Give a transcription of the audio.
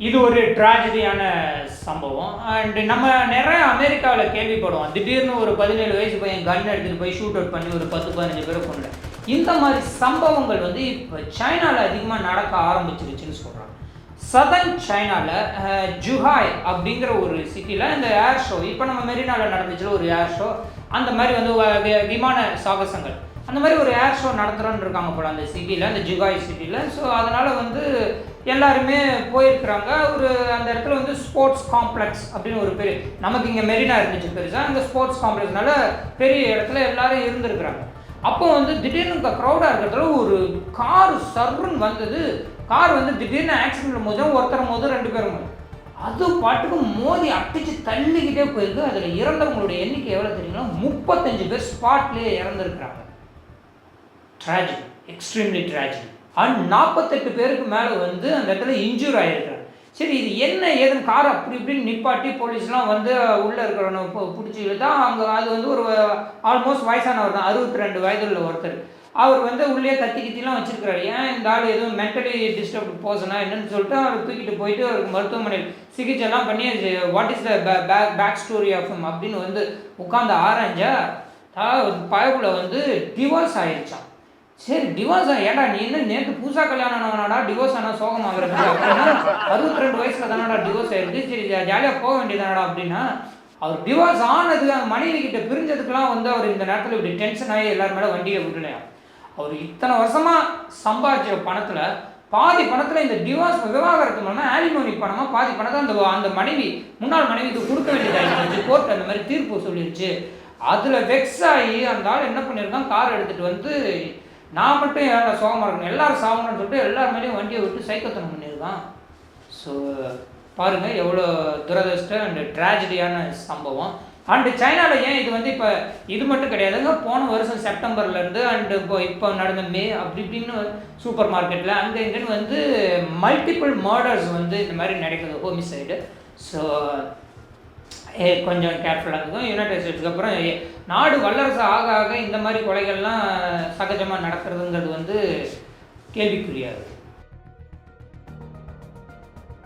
இது ஒரு ட்ராஜடியான சம்பவம். அண்ட் நம்ம நிறைய அமெரிக்காவில் கேள்விப்படுவோம். திடீர்னு ஒரு பதினேழு வயசு பையன் கன் எடுத்துகிட்டு போய் ஷூட் அவுட் பண்ணி ஒரு பத்து பதினஞ்சு பேரை கொண்டு இந்த மாதிரி சம்பவங்கள் வந்து இப்போ சைனாவில் அதிகமாக நடக்க ஆரம்பிச்சிருச்சுன்னு சொல்கிறாங்க சதன் சைனாவில் ஜுஹாய் அப்படிங்கிற ஒரு சிட்டியில் இந்த ஏர் ஷோ இப்போ நம்ம மெரினாவில் நடந்துச்சுல ஒரு ஏர் ஷோ அந்த மாதிரி வந்து விமான சாகசங்கள். அந்த மாதிரி ஒரு ஏர் ஷோ நடத்துகிறோன்னு இருக்காங்க போல அந்த சிட்டியில் அந்த ஜுகாய் சிட்டியில் ஸோ அதனால் வந்து எல்லாருமே போயிருக்கிறாங்க. ஒரு அந்த இடத்துல வந்து ஸ்போர்ட்ஸ் காம்ப்ளெக்ஸ் அப்படின்னு ஒரு பெரிய நமக்கு இங்கே மெரினா இருந்துச்சு பெருசாக அந்த ஸ்போர்ட்ஸ் காம்ப்ளெக்ஸ்னால பெரிய இடத்துல எல்லாரும் இருந்திருக்கிறாங்க. அப்போ வந்து திடீர்னு க்ரௌடாக இருக்கிறதுல ஒரு கார் சர்ன்னு வந்தது. கார் வந்து திடீர்னு ஆக்சிடென்ட் போது ஒருத்தர் போது ரெண்டு பேரும் அது பாட்டுக்கு மோதி அடிச்சு தள்ளிக்கிட்டே போயிருக்கு. அதில் இறந்தவங்களுடைய எண்ணிக்கை எவ்வளோ தெரியுங்களா? முப்பத்தஞ்சு பேர் ஸ்பாட்லேயே இறந்துருக்குறாங்க. ட்ராஜிக் எக்ஸ்ட்ரீம்லி ட்ராஜிக் அண்ட் நாற்பத்தெட்டு பேருக்கு மேலே வந்து அந்த இடத்துல இன்ஜூர் ஆகிருக்கிறாங்க சரி இது என்ன ஏதுன்னு கார் அப்படி இப்படின்னு நிப்பாட்டி போலீஸ்லாம் வந்து உள்ளே இருக்கிறவனை பிடிச்சி தான் அங்கே அது வந்து ஒரு ஆல்மோஸ்ட் வயசானவர் தான் அறுபத்தி ரெண்டு வயதுள்ள ஒருத்தர். அவர் வந்து உள்ளே கத்தி கத்திலாம் வச்சுருக்காரு ஏன் இந்த ஆள் எதுவும் மென்டலி டிஸ்டர்ப் போசனா என்னன்னு சொல்லிட்டு அவர் தூக்கிட்டு போயிட்டு அவருக்கு மருத்துவமனையில் சிகிச்சைலாம் பண்ணி what is the back back story of அப்படின்னு வந்து உட்காந்து ஆராய்ஞ்சா பயக்குள்ள வந்து டிவோர்ஸ் ஆயிடுச்சான் சரி டிவோர்ஸ் ஏடா நீ என்ன நேற்று பூசா கல்யாணம் ஆனவனாடா? டிவோர்ஸ் ஆனால் சோகமாகிறது அப்படின்னா அறுபத்தி ரெண்டு வயசுல தானடா டிவோர்ஸ் ஆயிருக்கு. சரி ஜாலியாக போக வேண்டியதானடா அப்படின்னா அவர் டிவோர்ஸ் ஆனது அந்த மனைவி கிட்ட பிரிஞ்சதுக்கெல்லாம் வந்து அவர் இந்த நேரத்தில் இப்படி டென்ஷன் ஆகி எல்லாரும் மேலே வண்டியை விட்டுலையா அவர் இத்தனை வருஷமாக சம்பாதிச்ச பணத்தில் பாதி பணத்தில் இந்த டிவோர்ஸ் விவாகரத்து மூலமாக ஆலிமோனி பணமாக பாதி பணத்தை அந்த அந்த மனைவி முன்னாள் மனைவிக்கு கொடுக்க வேண்டியதாகிடுச்சு கோர்ட் அந்த மாதிரி தீர்ப்பு சொல்லிடுச்சு அதில் வெக்ஸ் ஆகி அந்த ஆள் என்ன பண்ணியிருக்கான்? கார் எடுத்துகிட்டு வந்து நான் மட்டும் ஏன்டா சோகமாக இருக்கணும்? எல்லாரும் சாகணும்னு சொல்லிட்டு எல்லார் மேலேயும் வண்டியை விட்டு சைக்கத்தனம் பண்ணியிருக்கான். ஸோ பாருங்கள் எவ்வளோ துரதிருஷ்டம் அண்ட் ட்ராஜடியான சம்பவம். அண்டு சைனாவில் ஏன் இது வந்து இப்போ இது மட்டும் கிடையாதுங்க போன வருஷம் செப்டம்பர்லேருந்து அண்டு இப்போ இப்போ நடந்த மே அப்படி இப்படின்னு சூப்பர் மார்க்கெட்டில் அங்கே இங்கேன்னு வந்து மல்டிபிள் மர்டர்ஸ் வந்து இந்த மாதிரி நடக்குது ஹோமிசைடு ஸோ கொஞ்சம் கேர்ஃபுல்லாக இருக்கும் யுனைடெட் ஸ்டேட்ஸ்க்கு அப்புறம் ஏ- நாடு வல்லரசு ஆக ஆக இந்த மாதிரி கொலைகள்லாம் சகஜமாக நடக்கிறதுங்கிறது வந்து கேள்விக்குரியாது